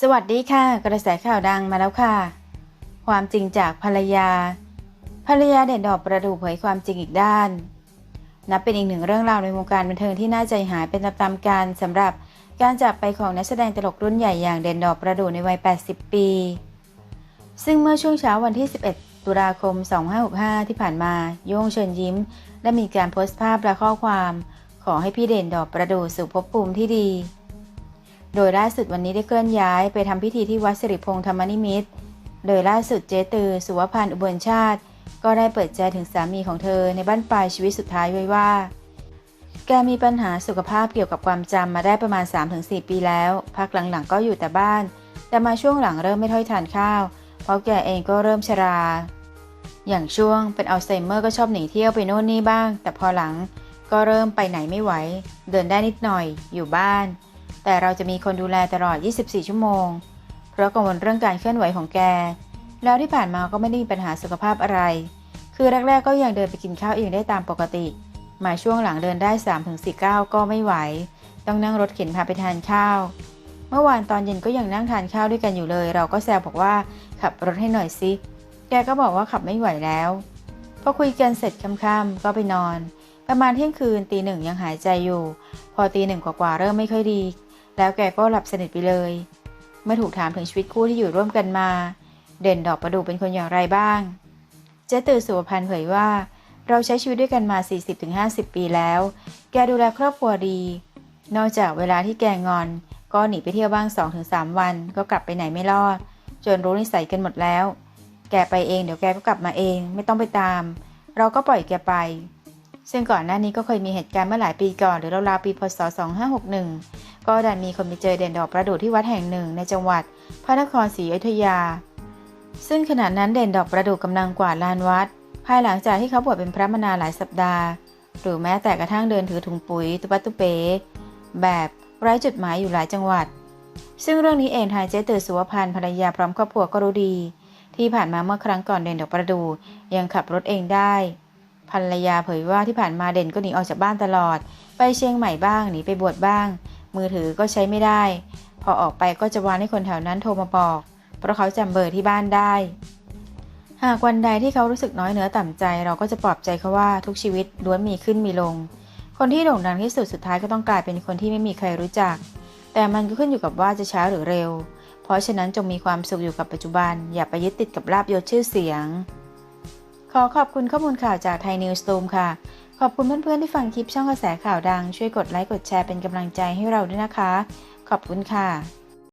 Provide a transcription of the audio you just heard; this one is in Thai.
สวัสดีค่ะ กระแสข่าวดังมาแล้วค่ะ ความจริงจากภรรยา ภรรยาเด่นดอกประดูเผยความจริงอีกด้าน นับเป็นอีกหนึ่งเรื่องราวในวงการบันเทิงที่น่าใจหายเป็นตามๆกันสำหรับการจากไปของนักแสดงตลกรุ่นใหญ่อย่างเด่นดอกประดูในวัย 80 ปี ซึ่งเมื่อช่วงเช้าวันที่ 11 ตุลาคม 2565 ที่ผ่านมา โย่งเชิญยิ้ม ได้มีการโพสต์ภาพและข้อความ ขอให้พี่เด่นดอกประดูสู่ภพภูมิที่ดี โดยล่าสุดวันนี้ได้เคลื่อนย้ายไปทำพิธีที่วัดสิริพงษ์ธรรมนิมิตโดยล่าสุดเจตือ สุวพันธ์อุบลชาติ ก็ได้เปิดใจถึงสามีของเธอในบ้านปลายชีวิตสุดท้ายไว้ว่า แกมีปัญหาสุขภาพเกี่ยวกับความจำมาได้ประมาณ 3-4 ปีแล้ว พักหลังๆ ก็อยู่แต่บ้าน แต่มาช่วงหลังเริ่มไม่ค่อยทานข้าว เพราะแกเองก็เริ่มชรา อย่างช่วงเป็นอัลไซเมอร์ก็ชอบหนีเที่ยวไปโน่นนี่บ้าง แต่พอหลังก็เริ่มไปไหนไม่ไหว เดินได้นิดหน่อย อยู่บ้าน แต่เราจะมีคนดูแลตลอด 24 ชั่วโมง เพราะกังวลเรื่องการเคลื่อนไหวของแก แล้วที่ผ่านมาก็ไม่ได้มีปัญหาสุขภาพอะไร คือแรกๆก็ยังเดินไปกินข้าวเองได้ตามปกติ มาช่วงหลังเดินได้ 3-4ก้าวก็ไม่ไหว ต้องนั่งรถเข็นพาไปทานข้าว เมื่อวานตอนเย็นก็ยังนั่งทานข้าวด้วยกันอยู่เลย เราก็แซวบอกว่าขับรถให้หน่อยสิ แกก็บอกว่าขับไม่ไหวแล้ว พอคุยกันเสร็จค่ำๆก็ไปนอน ประมาณเที่ยงคืนตีหนึ่งยังหายใจอยู่ พอตีหนึ่งกว่าๆเริ่มไม่ค่อยดี แล้วแกก็หลับสนิทไปเลย เมื่อถูกถามถึงชีวิตคู่ที่อยู่ร่วมกันมา เด่นดอกประดูเป็นคนอย่างไรบ้าง เจ๊ตือสุวพันธ์เผยว่า เราใช้ชีวิตด้วยกันมา 40-50 ปีแล้ว แกดูแลครอบครัวดี นอกจากเวลาที่แกงอน ก็หนีไปเที่ยวบ้าง 2-3 วัน ก็กลับไปไหนไม่รอด จนรู้นิสัยกันหมดแล้ว แกไปเองเดี๋ยวแกก็กลับมาเอง ไม่ต้องไปตาม เราก็ปล่อยแกไป ซึ่งก่อนหน้านี้ก็เคยมีเหตุการณ์เมื่อหลายปีก่อน หรือราวๆปีพศ 2561 ก็ดันมีคนไปเจอเด่นดอกประดู่ที่วัดแห่งหนึ่งในจังหวัด พระนครศรีอยุธยา ซึ่งขณะนั้นเด่นดอกประดู่กำลังกวาดลานวัด ภายหลังจากที่เขาบวชเป็นพระมานานหลายสัปดาห์ หรือแม้แต่กระทั่งเดินถือถุงปุ๋ยตุปัตตุเป แบบไร้จุดหมายอยู่หลายจังหวัด ซึ่งเรื่องนี้เองทายเจ๊ตือสุวพันธ์ภรรยาพร้อมครอบครัวก็รู้ดี ที่ผ่านมาเมื่อครั้งก่อนเด่นดอกประดู่ยังขับรถเองได้ ภรรยาเผยว่าที่ผ่านมาเด่นก็หนีออกจากบ้านตลอด ไปเชียงใหม่บ้างหนีไปบวชบ้าง มือถือก็ใช้ไม่ได้ พอออกไปก็จะวานให้คนแถวนั้นโทรมาบอก เพราะเขาจำเบอร์ที่บ้านได้ หากวันใดที่เขารู้สึกน้อยเนื้อต่ำใจ เราก็จะปลอบใจเขาว่าทุกชีวิตล้วนมีขึ้นมีลง คนที่โด่งดังที่สุดสุดท้ายก็ต้องกลายเป็นคนที่ไม่มีใครรู้จัก แต่มันก็ขึ้นอยู่กับว่าจะช้าหรือเร็ว เพราะฉะนั้นจงมีความสุขอยู่กับปัจจุบัน อย่าไปยึดติดกับลาบยศชื่อเสียง ขอขอบคุณข้อมูลข่าวจากไทยนิวส์ตูมค่ะ ขอบคุณเพื่อนๆที่ฟังคลิปช่องกระแสข่าวดัง ช่วยกดไลค์กดแชร์เป็นกำลังใจให้เราด้วยนะคะ ขอบคุณค่ะ